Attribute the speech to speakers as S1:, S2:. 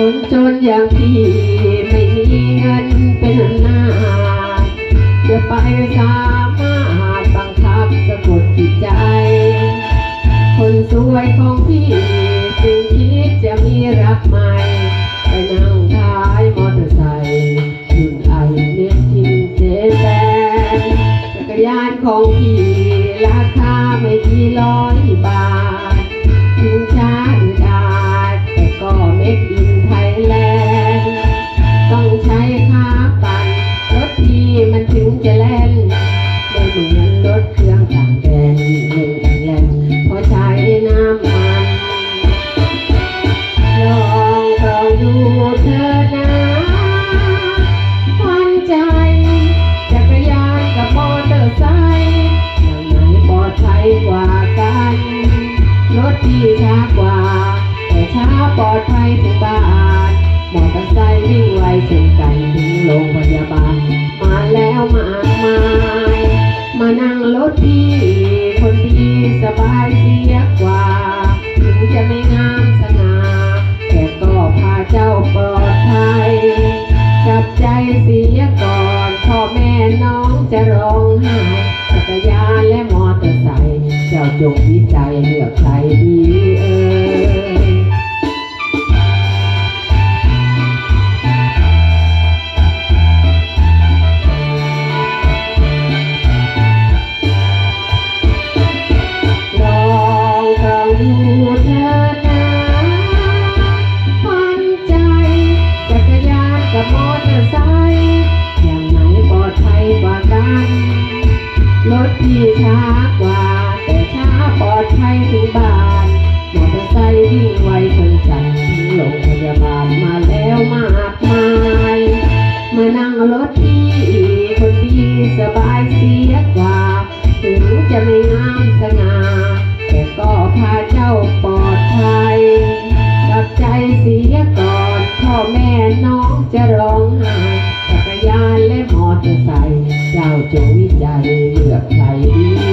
S1: คนจนอย่างพี่ไม่มีเงินเป็นหน้า จะไปสามารถบังคับสะกดจิตใจ คนสวยของพี่จึงคิดจะมีรักใหม่ไปนั่งท้ายมอเตอร์ไซค์รุ่นไอเม็ดทิ้งเจแปนจักรยานของพี่ราคาไม่กี่ร้อยบาท ปลอดภัยถึงบ้านมอเตอร์ไซค์วิ่งไวเช่นกันถึงโรงพยาบาล มาแล้วมากมาย มานั่งรถพี่คนดีสบายเสียกว่า ถึงจะไม่งามสง่าแต่ก็พาเจ้าปลอดภัยกับใจเสียก่อนพ่อแม่น้องจะร้องไห้จักรยานและมอเตอร์ไซค์เจ้าจงวิจัยเลือกใครดีเอ่ย ช้ากว่า แต่ช้าปลอดภัยถึงบ้านมอเตอร์ไซค์วิ่งไวชนกันถึงโรงพยาบาลมาแล้วมากมายมานั่งรถที่คนดีสบายเสียกว่า ถึงจะไม่งามสง่าแต่ก็พาเจ้าปลอดภัยกับใจเสียก่อนพ่อแม่น้องจะร้องไห้จักรยานและมอเตอร์ไซค์ เจ้าจงวิจัยเลือกใครดี